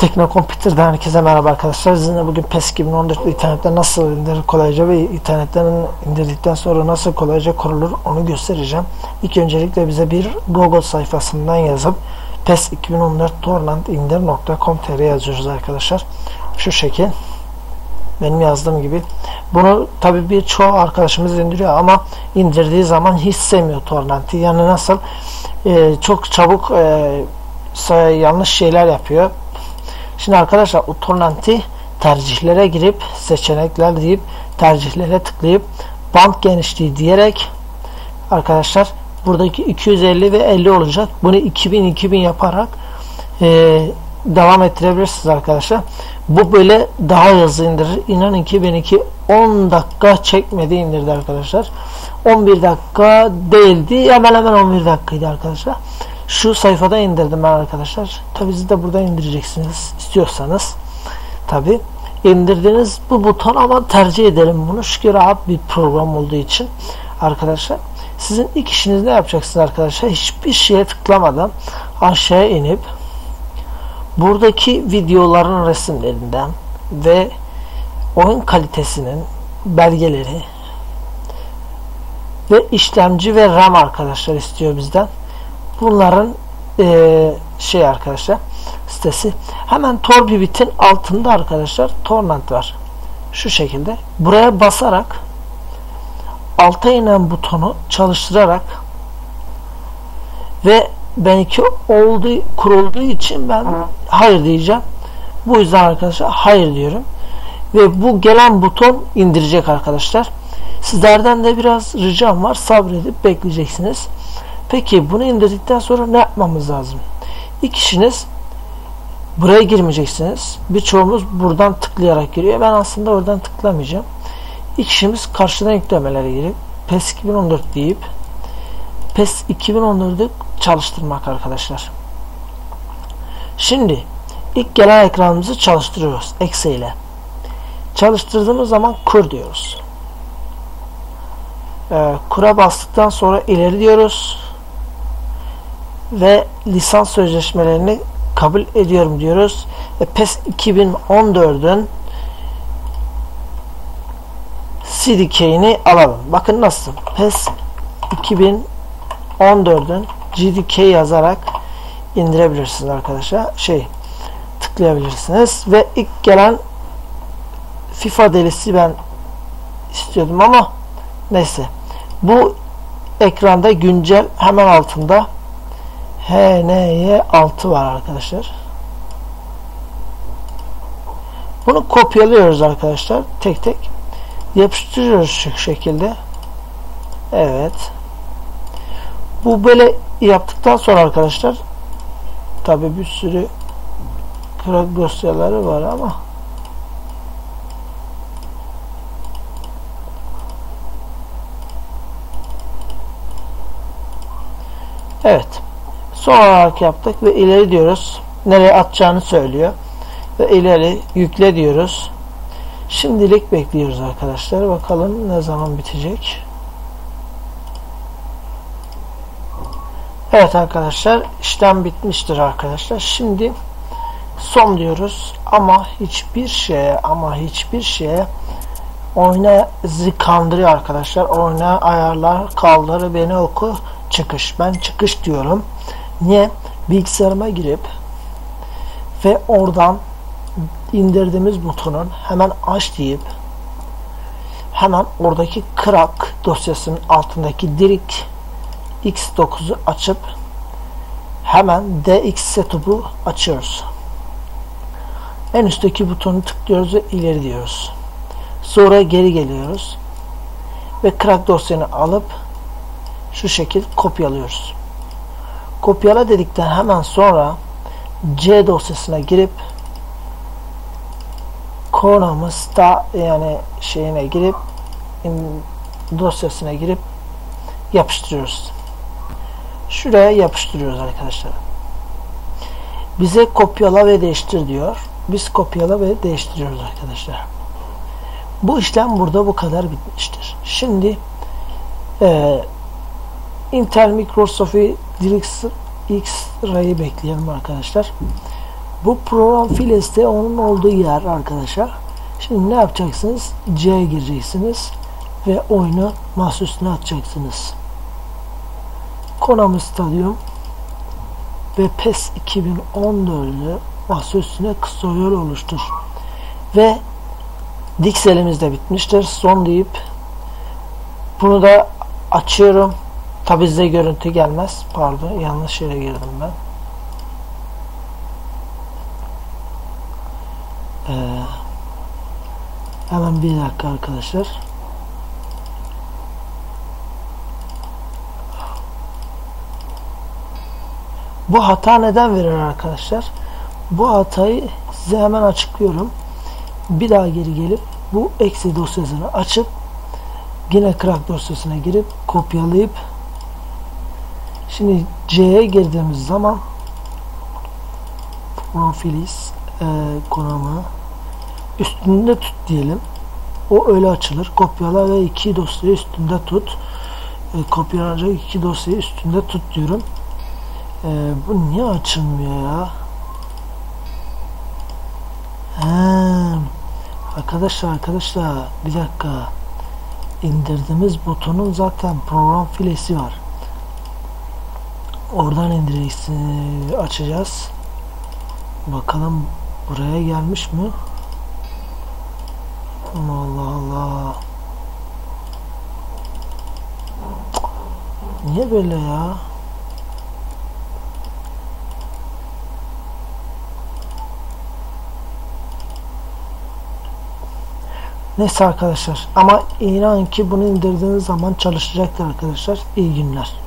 Teknokomputer'den herkese merhaba arkadaşlar. Sizinle bugün PES 2014 internette nasıl indirir kolayca ve internetten indirdikten sonra nasıl kolayca kurulur onu göstereceğim. İlk öncelikle bize bir Google sayfasından yazıp PES 2014 torrentindir.com.tr yazıyoruz arkadaşlar. Şu şekil. Benim yazdığım gibi. Bunu tabi bir çoğu arkadaşımız indiriyor ama indirdiği zaman hiç sevmiyor torrenti. Yani nasıl e, çok çabuk e, yanlış şeyler yapıyor Şimdi arkadaşlar o torrenti tercihlere girip seçenekler deyip tercihlere tıklayıp band genişliği diyerek arkadaşlar buradaki 250 ve 50 olacak. Bunu 2000-2000 yaparak e, devam ettirebilirsiniz arkadaşlar. Bu böyle daha hızlı indirir. İnanın ki benimki 10 dakika çekmedi indirdi arkadaşlar. 11 dakika değildi. Hemen hemen 11 dakikaydı arkadaşlar şu sayfada indirdim ben arkadaşlar. Tabi siz de burada indireceksiniz istiyorsanız. Tabi indirdiğiniz bu buton ama tercih edelim bunu. Şükür rahat bir program olduğu için arkadaşlar. Sizin ilk işiniz ne yapacaksınız arkadaşlar? Hiçbir şeye tıklamadan aşağıya inip buradaki videoların resimlerinden ve oyun kalitesinin belgeleri ve işlemci ve RAM arkadaşlar istiyor bizden bunların e, şey arkadaşlar sitesi. Hemen Torbibit'in altında arkadaşlar Torrent var. Şu şekilde. Buraya basarak alta inen butonu çalıştırarak ve benimki oldu kurulduğu için ben hayır diyeceğim. Bu yüzden arkadaşlar hayır diyorum. Ve bu gelen buton indirecek arkadaşlar. Sizlerden de biraz ricam var. Sabredip bekleyeceksiniz. Peki bunu indirdikten sonra ne yapmamız lazım? İlk işiniz buraya girmeyeceksiniz. Birçoğumuz buradan tıklayarak giriyor. Ben aslında oradan tıklamayacağım. İlk işimiz karşıdan yüklemelere girip PES 2014 deyip PES 2014'ü çalıştırmak arkadaşlar. Şimdi ilk gelen ekranımızı çalıştırıyoruz. Exe ile. Çalıştırdığımız zaman kur diyoruz. Ee, kura bastıktan sonra ileri diyoruz ve lisans sözleşmelerini kabul ediyorum diyoruz. Ve PES 2014'ün CDK'ini alalım. Bakın nasıl. PES 2014'ün GDK yazarak indirebilirsiniz arkadaşlar. Şey tıklayabilirsiniz ve ilk gelen FIFA delisi ben istiyordum ama neyse. Bu ekranda güncel hemen altında HNY 6 var arkadaşlar. Bunu kopyalıyoruz arkadaşlar. Tek tek yapıştırıyoruz şu şekilde. Evet. Bu böyle yaptıktan sonra arkadaşlar tabi bir sürü kırık dosyaları var ama Evet. Son olarak yaptık ve ileri diyoruz. Nereye atacağını söylüyor. Ve ileri yükle diyoruz. Şimdilik bekliyoruz arkadaşlar. Bakalım ne zaman bitecek. Evet arkadaşlar işlem bitmiştir arkadaşlar. Şimdi son diyoruz ama hiçbir şeye ama hiçbir şeye oyna kandırıyor arkadaşlar. Oyna ayarlar kaldır beni oku çıkış. Ben çıkış diyorum. Niye? Bilgisayarıma girip ve oradan indirdiğimiz butonun hemen aç deyip hemen oradaki crack dosyasının altındaki direkt X9'u açıp hemen DX setup'u açıyoruz. En üstteki butonu tıklıyoruz ve ileri diyoruz. Sonra geri geliyoruz. Ve crack dosyanı alıp şu şekil kopyalıyoruz. Kopyala dedikten hemen sonra C dosyasına girip konumuz da yani şeyine girip dosyasına girip yapıştırıyoruz. Şuraya yapıştırıyoruz arkadaşlar. Bize kopyala ve değiştir diyor. Biz kopyala ve değiştiriyoruz arkadaşlar. Bu işlem burada bu kadar bitmiştir. Şimdi e, Intel Microsoft DirectX Ray'ı bekleyelim arkadaşlar. Bu program filesi onun olduğu yer arkadaşlar. Şimdi ne yapacaksınız? C'ye gireceksiniz ve oyunu masa üstüne atacaksınız. Konami Stadyum ve PES 2014'ü masa üstüne kısa yol oluştur. Ve Dixel'imiz de bitmiştir. Son deyip bunu da açıyorum. Tabi size görüntü gelmez. Pardon yanlış yere girdim ben. Ee, hemen bir dakika arkadaşlar. Bu hata neden verir arkadaşlar? Bu hatayı size hemen açıklıyorum. Bir daha geri gelip bu eksi dosyasını açıp yine crack dosyasına girip kopyalayıp şimdi C'ye girdiğimiz zaman profilis e, konumu üstünde tut diyelim. O öyle açılır. Kopyala ve iki dosyayı üstünde tut. E, kopyalanacak iki dosyayı üstünde tut diyorum. E, bu niye açılmıyor ya? He. Arkadaşlar arkadaşlar bir dakika indirdiğimiz butonun zaten program filesi var. Oradan indireceksin açacağız. Bakalım buraya gelmiş mi? Allah Allah. Niye böyle ya? Neyse arkadaşlar ama inan ki bunu indirdiğiniz zaman çalışacaktır arkadaşlar. İyi günler.